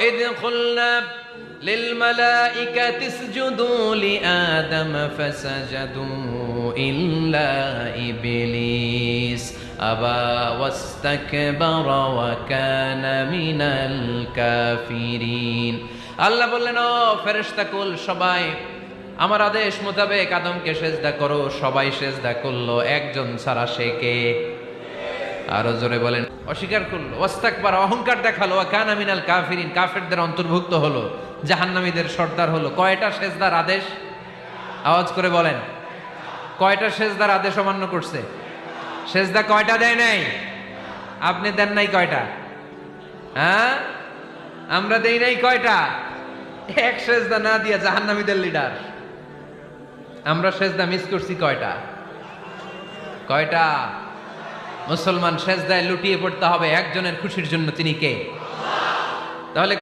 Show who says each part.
Speaker 1: إذ قلنا للملائكة اسجدوا لآدم فسجدوا إلا إبليس أبى واستكبر وكان من الكافرين আল্লাহ বললেন ও ফেরেশতাকুল সবাই আমার আদেশ মোতাবেক আদমকে সেজদা করো সবাই সেজদা করলো একজন ছাড়া সে কে আরও জোরে বলেন, অস্বীকার করল, ওয়াস্তাকবার, অহংকার দেখাল কানা মিনাল কাফিরিন, কাফেরদের অন্তর্ভুক্ত হলো, জাহান্নামীদের সর্দার হলো। কয়টা সেজদার আদেশ? আওয়াজ করে বলেন, কয়টা সেজদার আদেশ অমান্য করছে? সেজদা কয়টা দেয় নাই? আপনি দেন নাই কয়টা? হ্যাঁ? আমরা দেই নাই কয়টা? এক সেজদা না দিয়া জাহান্নামীদের লিডার। আমরা সেজদা মিস করছি কয়টা? কয়টা? মুসলমান শেষদায় লুটিয়ে পড়তে হবে একজনের খুশির জন্য তিনি কে? তাহলে